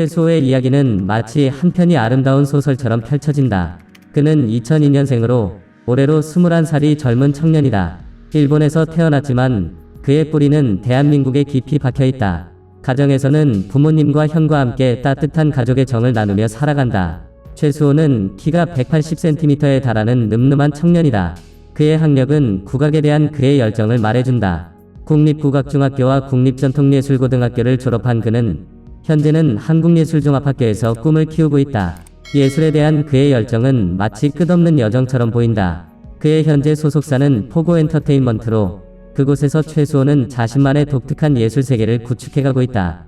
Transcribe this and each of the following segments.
최수호의 이야기는 마치 한 편이 아름다운 소설처럼 펼쳐진다. 그는 2002년생으로 올해로 21살이 젊은 청년이다. 일본에서 태어났지만 그의 뿌리는 대한민국에 깊이 박혀 있다. 가정에서는 부모님과 형과 함께 따뜻한 가족의 정을 나누며 살아간다. 최수호는 키가 180cm에 달하는 늠름한 청년이다. 그의 학력은 국악에 대한 그의 열정을 말해준다. 국립국악중학교와 국립전통예술고등학교를 졸업한 그는 현재는 한국예술종합학교에서 꿈을 키우고 있다. 예술에 대한 그의 열정은 마치 끝없는 여정처럼 보인다. 그의 현재 소속사는 포고 엔터테인먼트로 그곳에서 최수호는 자신만의 독특한 예술 세계를 구축해가고 있다.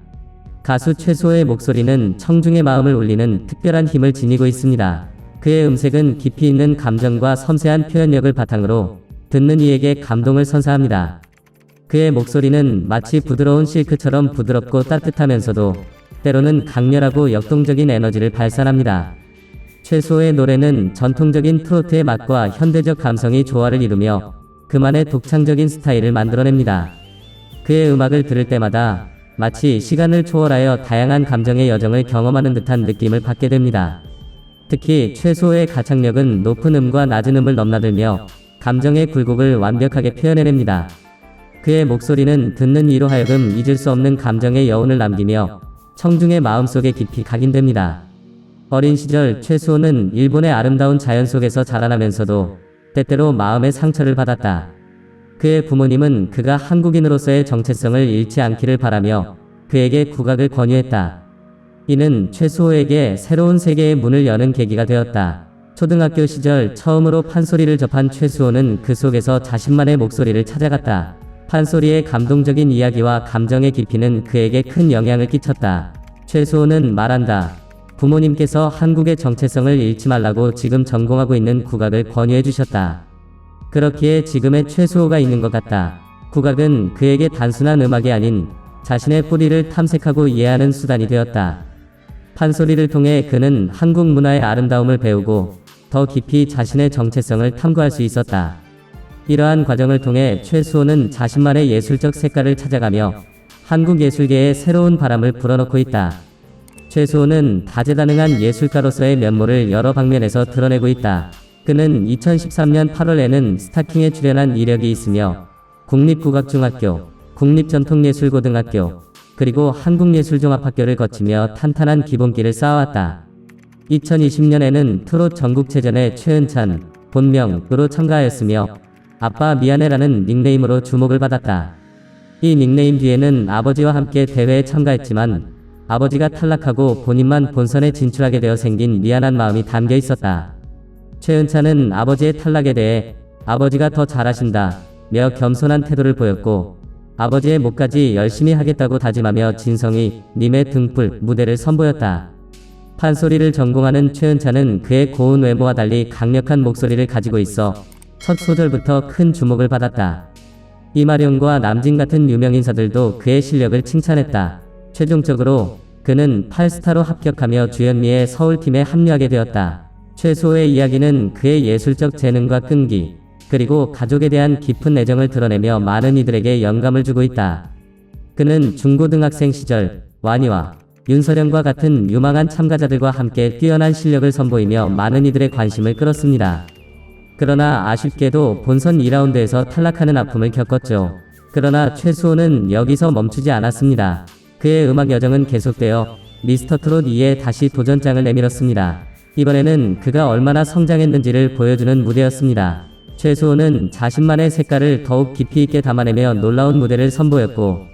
가수 최수호의 목소리는 청중의 마음을 울리는 특별한 힘을 지니고 있습니다. 그의 음색은 깊이 있는 감정과 섬세한 표현력을 바탕으로 듣는 이에게 감동을 선사합니다. 그의 목소리는 마치 부드러운 실크처럼 부드럽고 따뜻하면서도 때로는 강렬하고 역동적인 에너지를 발산합니다. 최수호의 노래는 전통적인 트로트의 맛과 현대적 감성이 조화를 이루며 그만의 독창적인 스타일을 만들어냅니다. 그의 음악을 들을 때마다 마치 시간을 초월하여 다양한 감정의 여정을 경험하는 듯한 느낌을 받게 됩니다. 특히 최수호의 가창력은 높은 음과 낮은 음을 넘나들며 감정의 굴곡을 완벽하게 표현해냅니다. 그의 목소리는 듣는 이로 하여금 잊을 수 없는 감정의 여운을 남기며 청중의 마음속에 깊이 각인됩니다. 어린 시절 최수호는 일본의 아름다운 자연 속에서 자라나면서도 때때로 마음의 상처를 받았다. 그의 부모님은 그가 한국인으로서의 정체성을 잃지 않기를 바라며 그에게 국악을 권유했다. 이는 최수호에게 새로운 세계의 문을 여는 계기가 되었다. 초등학교 시절 처음으로 판소리를 접한 최수호는 그 속에서 자신만의 목소리를 찾아갔다. 판소리의 감동적인 이야기와 감정의 깊이는 그에게 큰 영향을 끼쳤다. 최수호는 말한다. 부모님께서 한국의 정체성을 잃지 말라고 지금 전공하고 있는 국악을 권유해 주셨다. 그렇기에 지금의 최수호가 있는 것 같다. 국악은 그에게 단순한 음악이 아닌 자신의 뿌리를 탐색하고 이해하는 수단이 되었다. 판소리를 통해 그는 한국 문화의 아름다움을 배우고 더 깊이 자신의 정체성을 탐구할 수 있었다. 이러한 과정을 통해 최수호는 자신만의 예술적 색깔을 찾아가며 한국 예술계에 새로운 바람을 불어넣고 있다. 최수호는 다재다능한 예술가로서의 면모를 여러 방면에서 드러내고 있다. 그는 2013년 8월에는 스타킹에 출연한 이력이 있으며 국립국악중학교, 국립전통예술고등학교, 그리고 한국예술종합학교를 거치며 탄탄한 기본기를 쌓아왔다. 2020년에는 트롯 전국체전에 최은찬, 본명으로 참가하였으며 아빠 미안해라는 닉네임으로 주목을 받았다. 이 닉네임 뒤에는 아버지와 함께 대회에 참가했지만 아버지가 탈락하고 본인만 본선에 진출하게 되어 생긴 미안한 마음이 담겨 있었다. 최은찬은 아버지의 탈락에 대해 아버지가 더 잘하신다 며 겸손한 태도를 보였고 아버지의 목까지 열심히 하겠다고 다짐하며 진성이 님의 등불 무대를 선보였다. 판소리를 전공하는 최은찬은 그의 고운 외모와 달리 강력한 목소리를 가지고 있어 첫 소절부터 큰 주목을 받았다. 이마룡과 남진 같은 유명 인사들도 그의 실력을 칭찬했다. 최종적으로 그는 8스타로 합격하며 주현미의 서울팀에 합류하게 되었다. 최소의 이야기는 그의 예술적 재능과 끈기, 그리고 가족에 대한 깊은 애정을 드러내며 많은 이들에게 영감을 주고 있다. 그는 중고등학생 시절 와니와 윤서령과 같은 유망한 참가자들과 함께 뛰어난 실력을 선보이며 많은 이들의 관심을 끌었습니다. 그러나 아쉽게도 본선 2라운드에서 탈락하는 아픔을 겪었죠. 그러나 최수호는 여기서 멈추지 않았습니다. 그의 음악 여정은 계속되어 미스터 트롯 2에 다시 도전장을 내밀었습니다. 이번에는 그가 얼마나 성장했는지를 보여주는 무대였습니다. 최수호는 자신만의 색깔을 더욱 깊이 있게 담아내며 놀라운 무대를 선보였고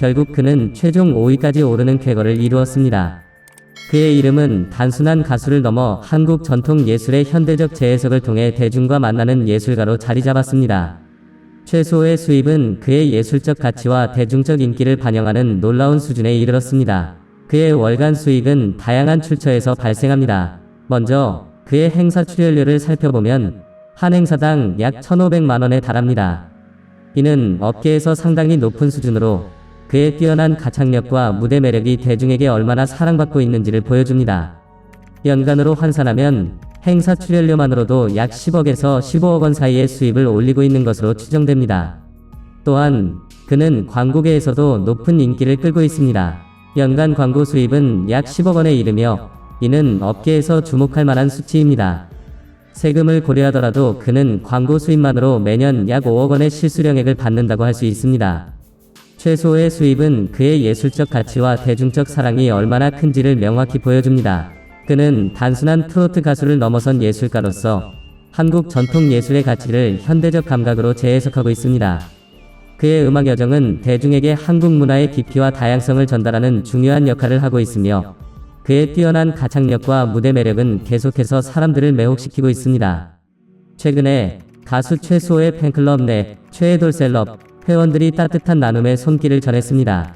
결국 그는 최종 5위까지 오르는 쾌거를 이루었습니다. 그의 이름은 단순한 가수를 넘어 한국 전통 예술의 현대적 재해석을 통해 대중과 만나는 예술가로 자리 잡았습니다. 최소의 수입은 그의 예술적 가치와 대중적 인기를 반영하는 놀라운 수준에 이르렀습니다. 그의 월간 수익은 다양한 출처에서 발생합니다. 먼저 그의 행사 출연료를 살펴보면 한 행사당 약 1,500만원에 달합니다. 이는 업계에서 상당히 높은 수준으로 그의 뛰어난 가창력과 무대 매력이 대중에게 얼마나 사랑받고 있는지를 보여줍니다. 연간으로 환산하면 행사 출연료만으로도 약 10억에서 15억 원 사이의 수입을 올리고 있는 것으로 추정됩니다. 또한 그는 광고계에서도 높은 인기를 끌고 있습니다. 연간 광고 수입은 약 10억 원에 이르며 이는 업계에서 주목할 만한 수치입니다. 세금을 고려하더라도 그는 광고 수입만으로 매년 약 5억 원의 실수령액을 받는다고 할 수 있습니다. 최소의 수입은 그의 예술적 가치와 대중적 사랑이 얼마나 큰지를 명확히 보여줍니다. 그는 단순한 트로트 가수를 넘어선 예술가로서 한국 전통 예술의 가치를 현대적 감각으로 재해석하고 있습니다. 그의 음악 여정은 대중에게 한국 문화의 깊이와 다양성을 전달하는 중요한 역할을 하고 있으며 그의 뛰어난 가창력과 무대 매력은 계속해서 사람들을 매혹시키고 있습니다. 최근에 가수 최수호의 팬클럽 내 최애돌 셀럽 회원들이 따뜻한 나눔의 손길을 전했습니다.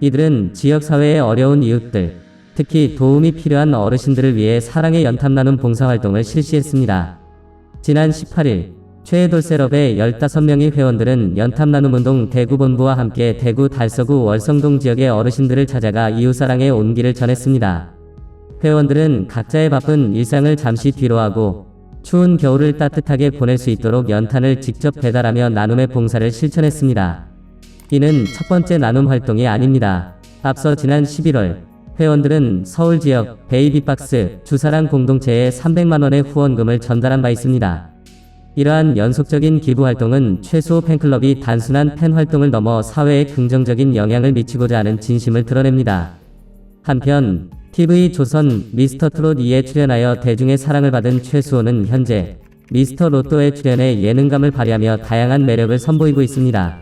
이들은 지역사회의 어려운 이웃들, 특히 도움이 필요한 어르신들을 위해 사랑의 연탐 나눔 봉사활동을 실시했습니다. 지난 18일 최애돌 셋업의 15명의 회원들은 연탐 나눔 운동 대구본부와 함께 대구 달서구 월성동 지역의 어르신들을 찾아가 이웃사랑의 온기를 전했습니다. 회원들은 각자의 바쁜 일상을 잠시 뒤로하고 추운 겨울을 따뜻하게 보낼 수 있도록 연탄을 직접 배달하며 나눔의 봉사를 실천했습니다. 이는 첫 번째 나눔 활동이 아닙니다. 앞서 지난 11월 회원들은 서울 지역 베이비박스 주사랑 공동체에 300만원의 후원금을 전달한 바 있습니다. 이러한 연속적인 기부 활동은 최소 팬클럽이 단순한 팬 활동을 넘어 사회에 긍정적인 영향을 미치고자 하는 진심을 드러냅니다. 한편 TV 조선 미스터 트롯 2에 출연하여 대중의 사랑을 받은 최수호는 현재 미스터 로또에 출연해 예능감을 발휘하며 다양한 매력을 선보이고 있습니다.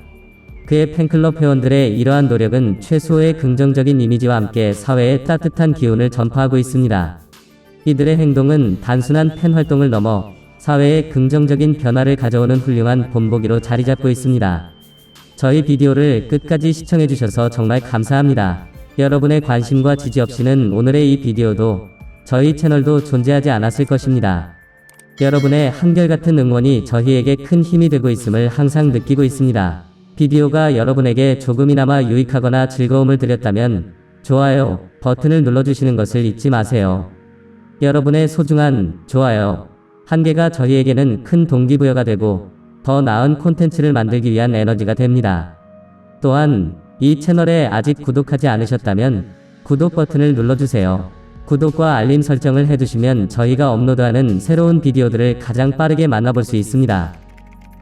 그의 팬클럽 회원들의 이러한 노력은 최수호의 긍정적인 이미지와 함께 사회에 따뜻한 기운을 전파하고 있습니다. 이들의 행동은 단순한 팬 활동을 넘어 사회에 긍정적인 변화를 가져오는 훌륭한 본보기로 자리 잡고 있습니다. 저희 비디오를 끝까지 시청해주셔서 정말 감사합니다. 여러분의 관심과 지지 없이는 오늘의 이 비디오도 저희 채널도 존재하지 않았을 것입니다. 여러분의 한결같은 응원이 저희에게 큰 힘이 되고 있음을 항상 느끼고 있습니다. 비디오가 여러분에게 조금이나마 유익하거나 즐거움을 드렸다면 좋아요 버튼을 눌러주시는 것을 잊지 마세요. 여러분의 소중한 좋아요 한 개가 저희에게는 큰 동기부여가 되고 더 나은 콘텐츠를 만들기 위한 에너지가 됩니다. 또한 이 채널에 아직 구독하지 않으셨다면 구독 버튼을 눌러주세요. 구독과 알림 설정을 해두시면 저희가 업로드하는 새로운 비디오들을 가장 빠르게 만나볼 수 있습니다.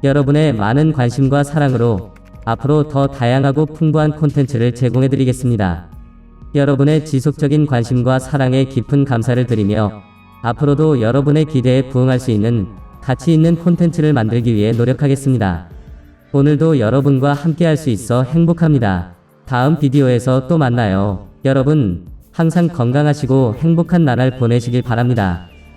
여러분의 많은 관심과 사랑으로 앞으로 더 다양하고 풍부한 콘텐츠를 제공해드리겠습니다. 여러분의 지속적인 관심과 사랑에 깊은 감사를 드리며 앞으로도 여러분의 기대에 부응할 수 있는 가치 있는 콘텐츠를 만들기 위해 노력하겠습니다. 오늘도 여러분과 함께 할 수 있어 행복합니다. 다음 비디오에서 또 만나요. 여러분, 항상 건강하시고 행복한 나날 보내시길 바랍니다.